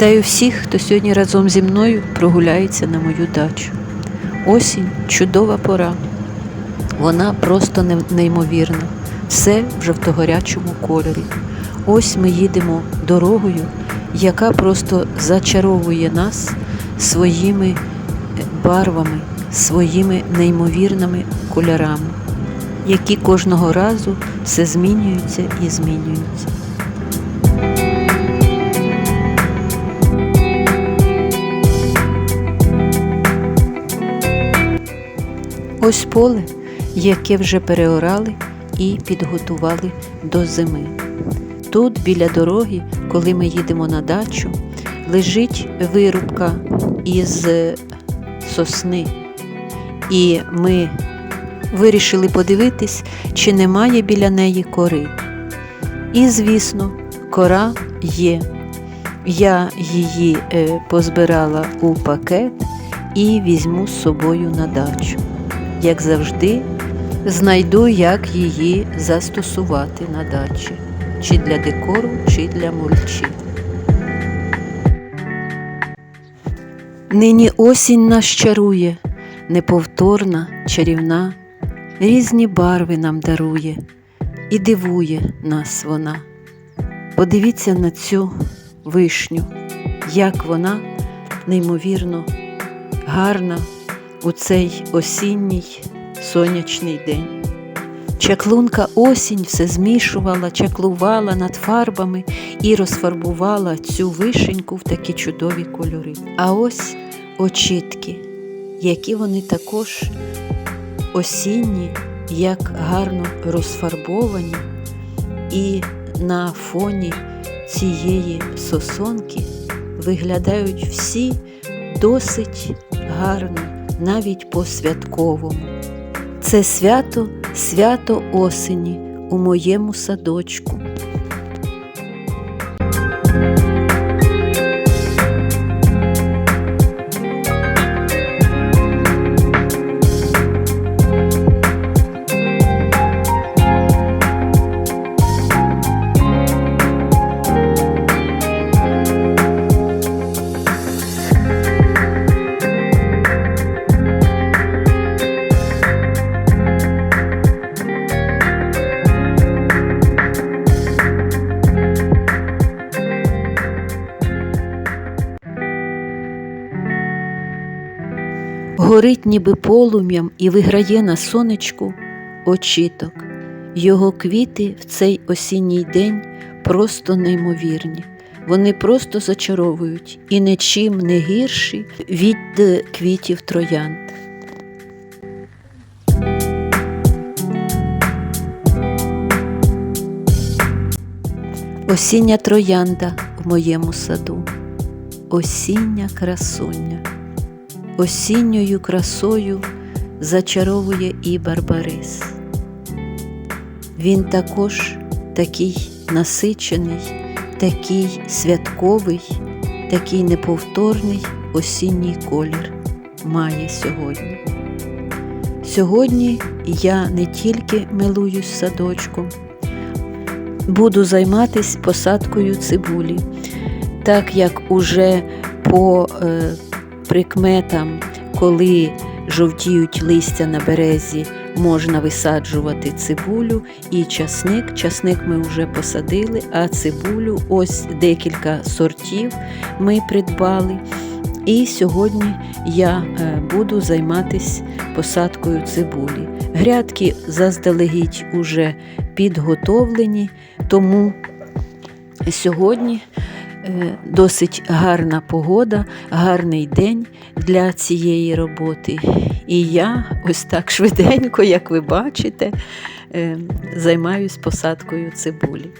Вітаю всіх, хто сьогодні разом зі мною прогуляється на мою дачу. Осінь чудова пора. Вона просто неймовірна. Все в жовтогорячому кольорі. Ось ми їдемо дорогою, яка просто зачаровує нас своїми е, барвами, своїми неймовірними кольорами, які кожного разу все змінюються і змінюються. Ось поле, яке вже переорали і підготували до зими. Тут, біля дороги, коли ми їдемо на дачу, лежить вирубка із сосни. І ми вирішили подивитись, чи немає біля неї кори. І, звісно, кора є. Я її е, позбирала у пакет і візьму з собою на дачу. Як завжди, знайду, як її застосувати на дачі, чи для декору, чи для мульчі. Нині осінь нас чарує, неповторна, чарівна, різні барви нам дарує і дивує нас вона. Подивіться на цю вишню, як вона неймовірно гарна у цей осінній сонячний день. Чаклунка осінь все змішувала, чаклувала над фарбами і розфарбувала цю вишеньку в такі чудові кольори. А ось очітки, які вони також осінні, як гарно розфарбовані, і на фоні цієї сосонки виглядають всі досить гарно, навіть по-святковому. Це свято, свято осені у моєму садочку. Горить ніби полум'ям і виграє на сонечку очіток. Його квіти в цей осінній день просто неймовірні. Вони просто зачаровують і нічим не гірші від е, квітів троянд. Осіння троянда в моєму саду, осіння красуня. Осінньою красою зачаровує і Барбарис. Він також такий насичений, такий святковий, такий неповторний осінній колір має сьогодні. Сьогодні я не тільки милуюсь садочком, буду займатися посадкою цибулі, так як уже по е, прикметам, коли жовтіють листя на березі, можна висаджувати цибулю і часник. Часник ми вже посадили, а цибулю ось декілька сортів ми придбали. І сьогодні я е, буду займатися посадкою цибулі. Грядки заздалегідь уже підготовлені, тому сьогодні досить гарна погода, гарний день для цієї роботи. І я ось так швиденько, як ви бачите, е, займаюсь посадкою цибулі.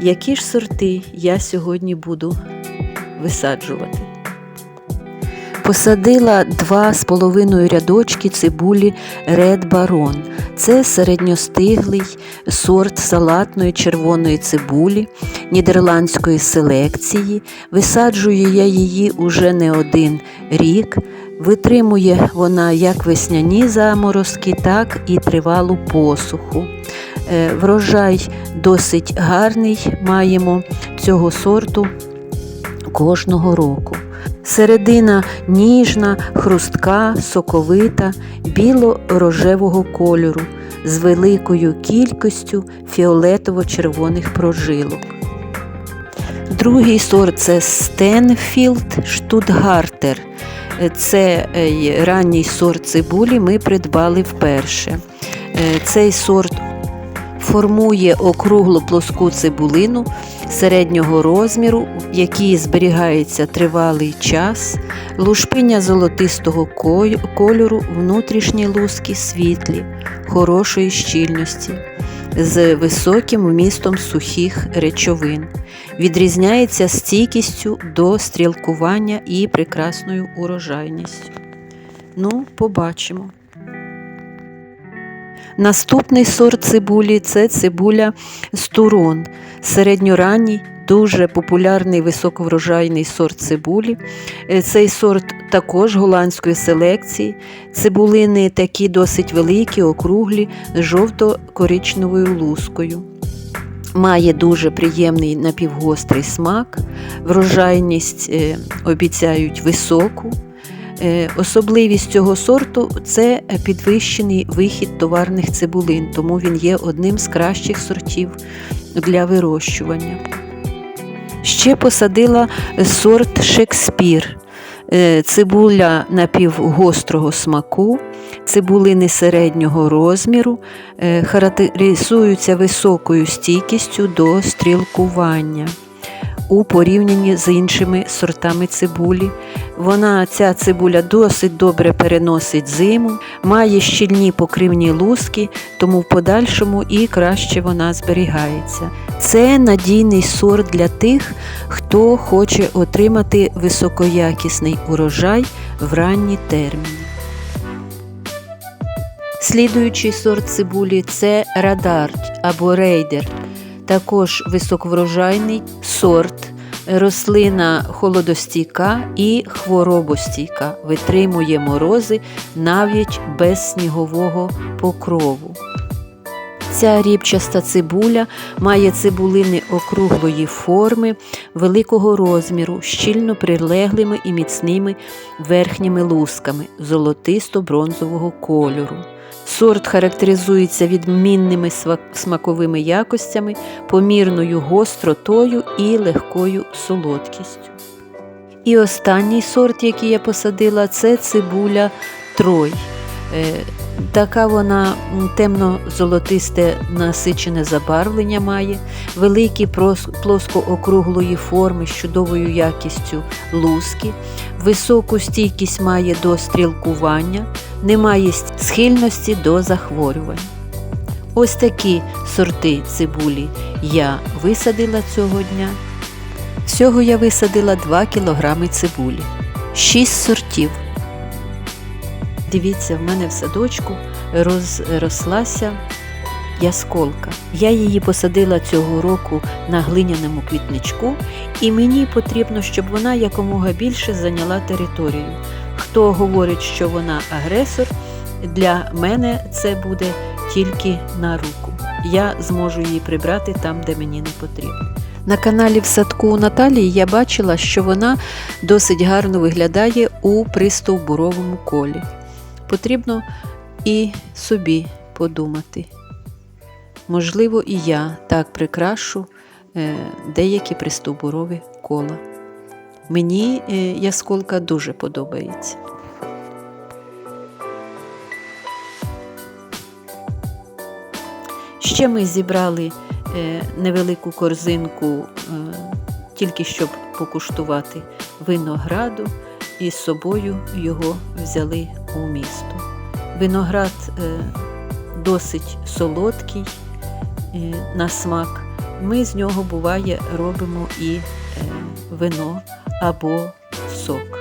Які ж сорти я сьогодні буду висаджувати? Посадила два з половиною рядочки цибулі Red Baron. Це середньостиглий сорт салатної червоної цибулі нідерландської селекції. Висаджую я її уже не один рік. Витримує вона як весняні заморозки, так і тривалу посуху. Е, Врожай досить гарний маємо цього сорту кожного року. Середина ніжна, хрустка, соковита, біло-рожевого кольору з великою кількістю фіолетово-червоних прожилок. Другий сорт це Стенфілд Штутгартер. Це е, ранній сорт цибулі ми придбали вперше. Е, Цей сорт формує округлу плоску цибулину середнього розміру, в якій зберігається тривалий час, лушпиня золотистого кольору, внутрішні луски світлі, хорошої щільності, з високим вмістом сухих речовин. Відрізняється стійкістю до стрілкування і прекрасною урожайністю. Ну, побачимо. Наступний сорт цибулі це цибуля стурон. Середньоранній, дуже популярний високоврожайний сорт цибулі. Е, Цей сорт також голландської селекції. Цибулини такі досить великі, округлі, з жовто-коричневою лускою. Має дуже приємний напівгострий смак, врожайність е, обіцяють високу. Е, Особливість цього сорту це підвищений вихід товарних цибулин, тому він є одним з кращих сортів для вирощування. Ще посадила сорт Шекспір. Е, Цибуля напівгострого смаку, цибулини середнього розміру, е, характеризуються високою стійкістю до стрілкування у порівнянні з іншими сортами цибулі. Вона, ця цибуля досить добре переносить зиму, має щільні покривні луски, тому в подальшому і краще вона зберігається. Це надійний сорт для тих, хто хоче отримати високоякісний урожай в ранні терміни. Слідуючий сорт цибулі це радарт або рейдер, також високоврожайний сорт. Рослина холодостійка і хворобостійка, витримує морози навіть без снігового покрову. Ця рібчаста цибуля має цибулини округлої форми, великого розміру, щільно прилеглими і міцними верхніми лусками золотисто-бронзового кольору. Сорт характеризується відмінними смаковими якостями, помірною гостротою і легкою солодкістю. І останній сорт, який я посадила, це цибуля Трой. Е, Така вона темно-золотисте насичене забарвлення має, великі плоско-округлої форми з чудовою якістю луски, високу стійкість має до стрілкування, не має схильності до захворювань. Ось такі сорти цибулі я висадила цього дня. Всього я висадила 2 кг цибулі, 6 сортів. Дивіться, в мене в садочку розрослася ясколка. Я її посадила цього року на глиняному квітничку, і мені потрібно, щоб вона якомога більше зайняла територію. Хто говорить, що вона агресор, для мене це буде тільки на руку. Я зможу її прибрати там, де мені не потрібно. На каналі в садку у Наталії я бачила, що вона досить гарно виглядає у пристовбуровому колі. Потрібно і собі подумати. Можливо, і я так прикрашу е, деякі пристовбурові кола. Мені е, ясколка дуже подобається. Ще ми зібрали е, невелику корзинку, е, тільки щоб покуштувати винограду, і з собою його взяли у місто. Виноград досить солодкий на смак. Ми з нього буває робимо і е, вино або сок.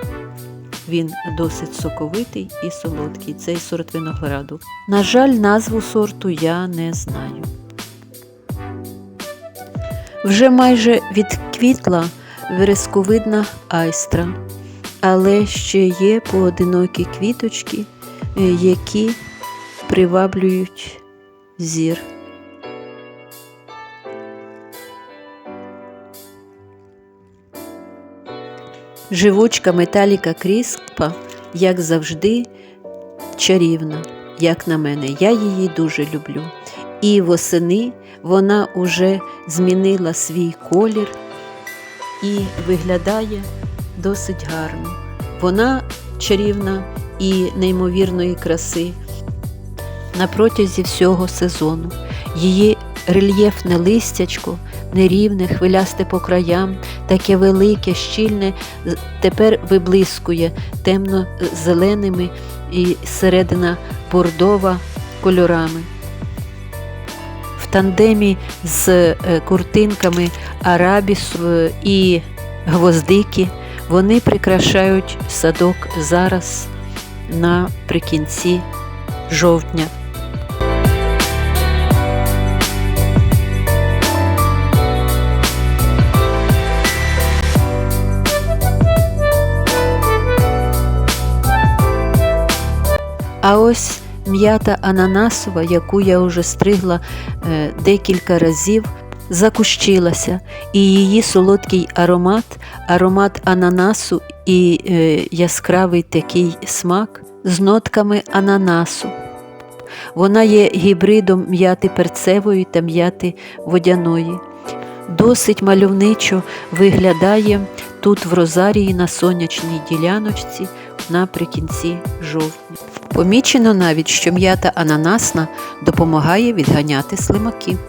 Він досить соковитий і солодкий, цей сорт винограду. На жаль, назву сорту я не знаю. Вже майже відквітла вересковидна айстра, але ще є поодинокі квіточки, е, які приваблюють зір. Живучка Металіка Кріспа, як завжди, чарівна, як на мене. Я її дуже люблю. І восени вона уже змінила свій колір і виглядає досить гарно. Вона чарівна і неймовірної краси на протязі всього сезону. Її рельєфне листячко, нерівне, хвилясте по краям, таке велике, щільне, тепер виблискує темно-зеленими і середина бордова кольорами. В тандемі з е, куртинками арабісу е, і гвоздики вони прикрашають садок зараз наприкінці жовтня. А ось м'ята ананасова, яку я вже стригла е, декілька разів, закущилася, і її солодкий аромат, аромат ананасу і е, яскравий такий смак з нотками ананасу. Вона є гібридом м'яти перцевої та м'яти водяної. Досить мальовничо виглядає тут в розарії на сонячній діляночці наприкінці жовтня. Помічено навіть, що м'ята ананасна допомагає відганяти слимаків.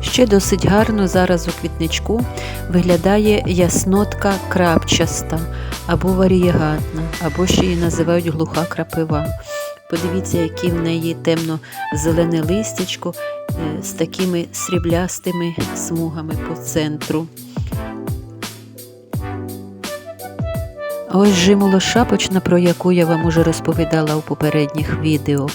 Ще досить гарно зараз у квітничку виглядає яснотка крапчаста або варієгатна, або ще її називають глуха крапива. Подивіться, які в неї темно-зелене листячко е, з такими сріблястими смугами по центру. Ось жимоло шапочна, про яку я вам уже розповідала у попередніх відео,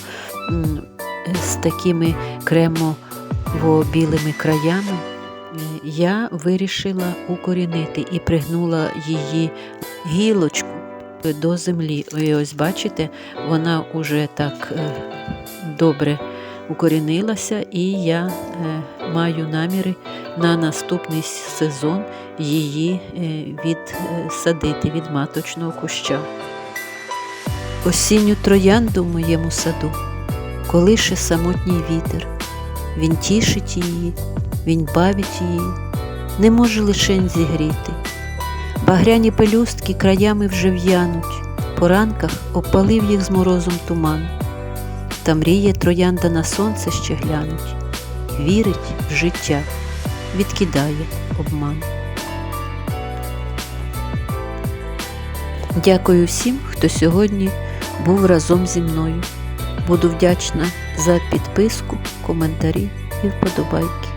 з такими кремово-білими краями, е, я вирішила укорінити і пригнула її гілочку до землі. І ось бачите, вона вже так е, добре укорінилася, і я е, маю наміри на наступний сезон її е, відсадити від маточного куща. Осінню троянду в моєму саду колише самотній вітер. Він тішить її, він бавить її, не може лишень зігріти. Багряні пелюстки краями вже в'януть, по ранках обпалив їх з морозом туман. Та мріє троянда на сонце ще глянуть, вірить в життя, відкидає обман. Дякую всім, хто сьогодні був разом зі мною. Буду вдячна за підписку, коментарі і вподобайки.